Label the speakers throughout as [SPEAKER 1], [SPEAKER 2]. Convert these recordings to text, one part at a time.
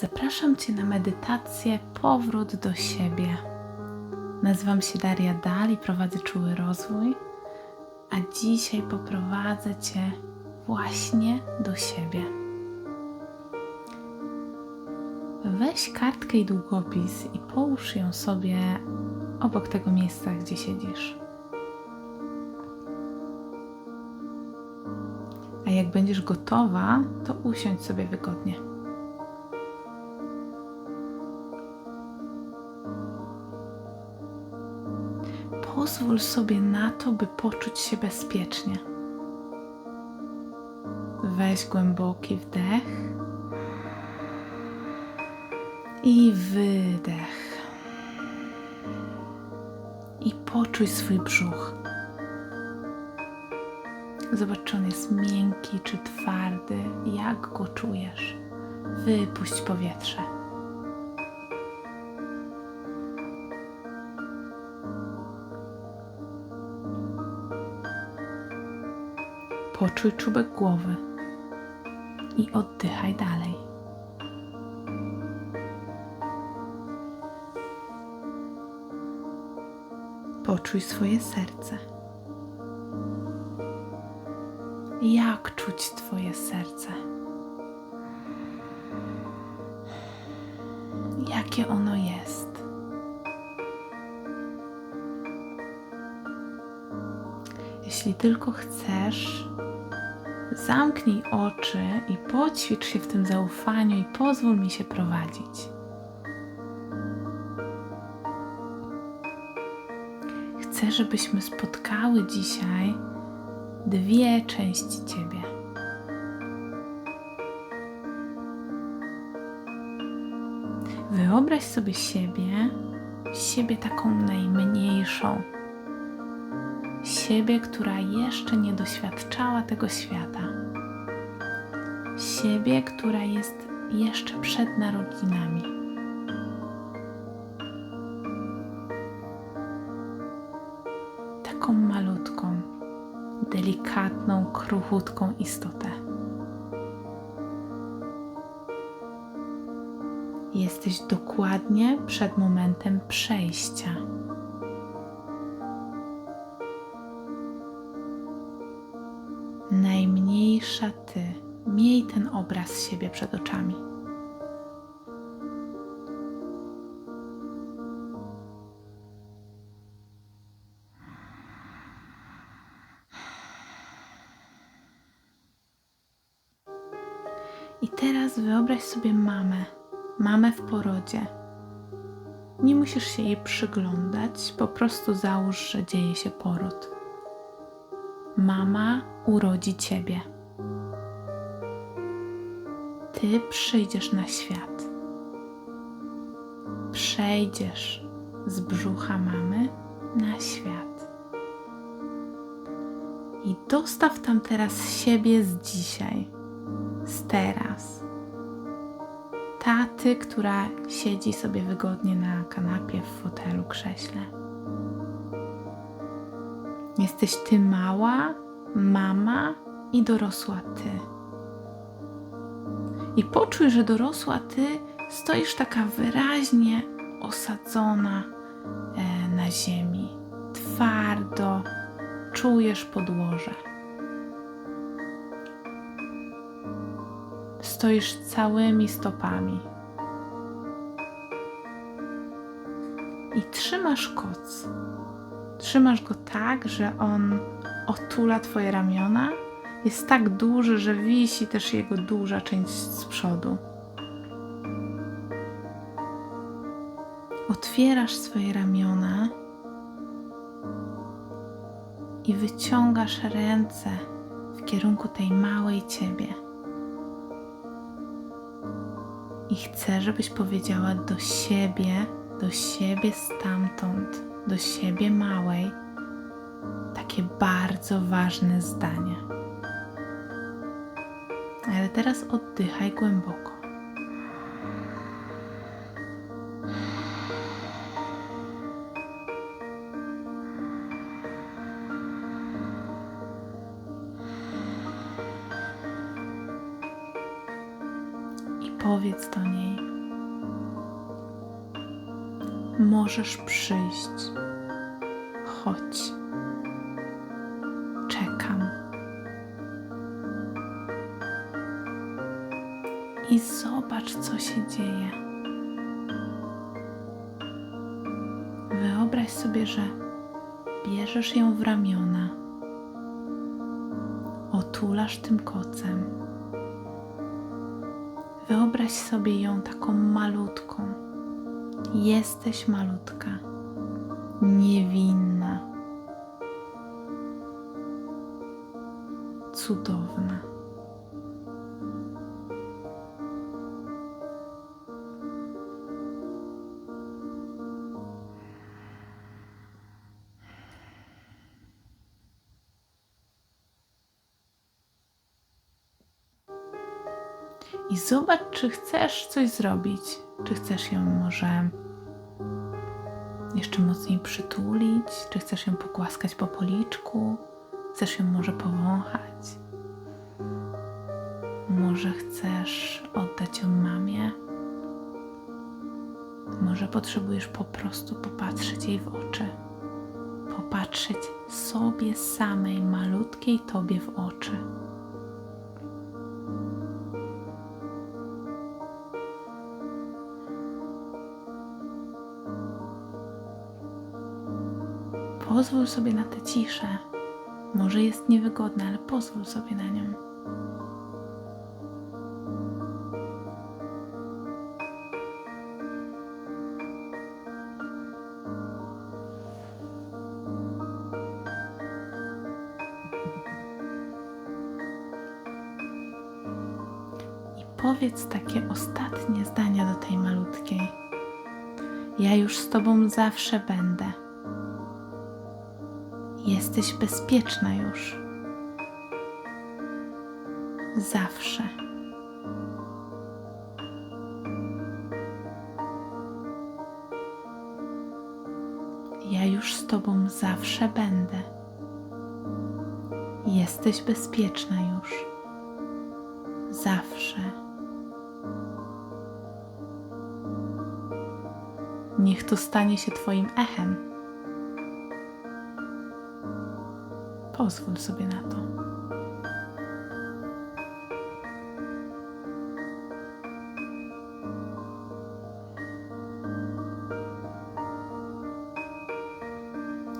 [SPEAKER 1] Zapraszam Cię na medytację Powrót do siebie. Nazywam się Daria Dal i prowadzę czuły rozwój, a dzisiaj poprowadzę Cię właśnie do siebie. Weź kartkę i długopis i połóż ją sobie obok tego miejsca, gdzie siedzisz. A jak będziesz gotowa, to usiądź sobie wygodnie. Pozwól sobie na to, by poczuć się bezpiecznie. Weź głęboki wdech i wydech. I poczuj swój brzuch. Zobacz, czy on jest miękki czy twardy, jak go czujesz. Wypuść powietrze. Poczuj czubek głowy i oddychaj dalej. Poczuj swoje serce. Jak czuć Twoje serce? Jakie ono jest? Jeśli tylko chcesz, zamknij oczy i poćwicz się w tym zaufaniu i pozwól mi się prowadzić. Chcę, żebyśmy spotkały dzisiaj dwie części Ciebie. Wyobraź sobie siebie, siebie taką najmniejszą, siebie, która jeszcze nie doświadczała tego świata, siebie, która jest jeszcze przed narodzinami. Taką malutką, delikatną, kruchutką istotę. Jesteś dokładnie przed momentem przejścia. Najmniejsza ty, miej ten obraz siebie przed oczami. I teraz wyobraź sobie mamę, mamę w porodzie. Nie musisz się jej przyglądać, po prostu załóż, że dzieje się poród. Mama urodzi ciebie. Ty przyjdziesz na świat. Przejdziesz z brzucha mamy na świat. I dostaw tam teraz siebie z dzisiaj z teraz. Taty, która siedzi sobie wygodnie na kanapie, w fotelu, krześle. Jesteś ty mała, mama i dorosła ty. I poczuj, że dorosła ty stoisz taka wyraźnie osadzona e, na ziemi. Twardo czujesz podłoże. stoisz całymi stopami. I trzymasz koc. Trzymasz go tak, że on otula Twoje ramiona. Jest tak duży, że wisi też jego duża część z przodu. Otwierasz swoje ramiona i wyciągasz ręce w kierunku tej małej ciebie. I chcę, żebyś powiedziała do siebie, do siebie stamtąd, do siebie małej, takie bardzo ważne zdanie. Ale teraz oddychaj głęboko. powiedz do niej: Możesz przyjść. Chodź. Czekam. I zobacz, co się dzieje. Wyobraź sobie, że bierzesz ją w ramiona, otulasz tym kocem. Wyobraź sobie ją taką malutką. Jesteś malutka, niewinna, cudowna. I zobacz, czy chcesz coś zrobić. Czy chcesz ją może jeszcze mocniej przytulić? Czy chcesz ją pogłaskać po policzku? Chcesz ją może powąchać? Może chcesz oddać ją mamie? Może potrzebujesz po prostu popatrzeć jej w oczy. Popatrzeć sobie samej, malutkiej tobie w oczy. Pozwól sobie na tę ciszę. Może jest niewygodna, ale pozwól sobie na nią. I powiedz takie ostatnie zdania do tej malutkiej. Ja już z Tobą zawsze będę. Jesteś bezpieczna już. Zawsze. Ja już z Tobą zawsze będę. Jesteś bezpieczna już. Zawsze. Niech to stanie się Twoim echem. Pozwól sobie na to.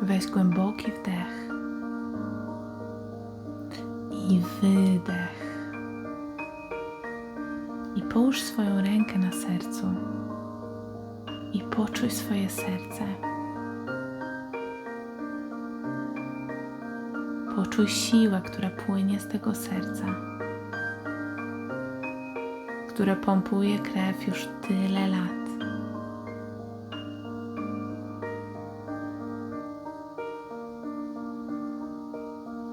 [SPEAKER 1] Weź głęboki wdech i wydech. I połóż swoją rękę na sercu i poczuj swoje serce. Poczuj siłę, która płynie z tego serca, które pompuje krew już tyle lat.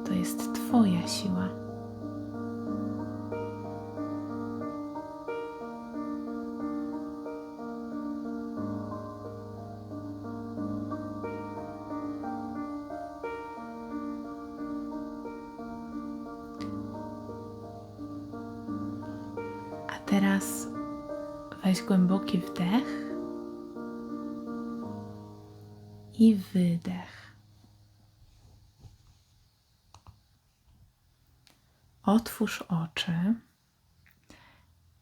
[SPEAKER 1] To jest Twoja siła. Teraz weź głęboki wdech i wydech. Otwórz oczy,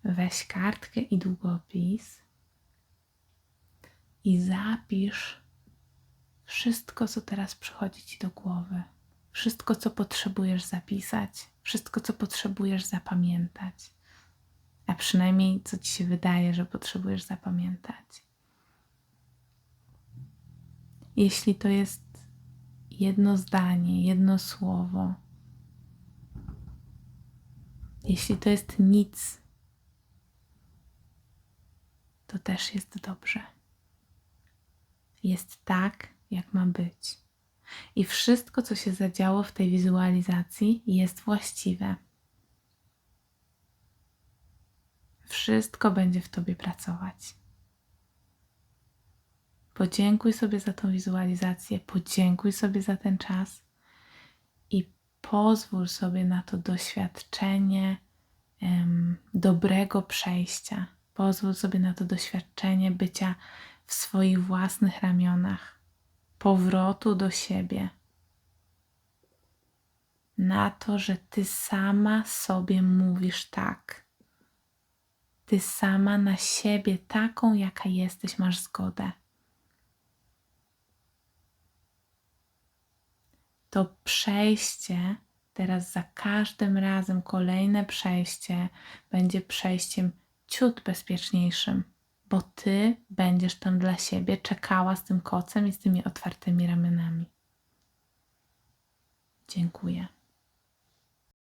[SPEAKER 1] weź kartkę i długopis i zapisz wszystko, co teraz przychodzi ci do głowy. Wszystko, co potrzebujesz zapisać, wszystko, co potrzebujesz zapamiętać, a przynajmniej co ci się wydaje, że potrzebujesz zapamiętać. Jeśli to jest jedno zdanie, jedno słowo, jeśli to jest nic, to też jest dobrze. Jest tak, jak ma być. I wszystko, co się zadziało w tej wizualizacji, jest właściwe. Wszystko będzie w tobie pracować. Podziękuj sobie za tą wizualizację, podziękuj sobie za ten czas i pozwól sobie na to doświadczenie em, dobrego przejścia. Pozwól sobie na to doświadczenie bycia w swoich własnych ramionach, powrotu do siebie. Na to, że ty sama sobie mówisz tak. Ty sama na siebie, taką jaka jesteś, masz zgodę. To przejście, teraz za każdym razem kolejne przejście będzie przejściem ciut bezpieczniejszym, bo ty będziesz tam dla siebie czekała z tym kocem i z tymi otwartymi ramionami. Dziękuję.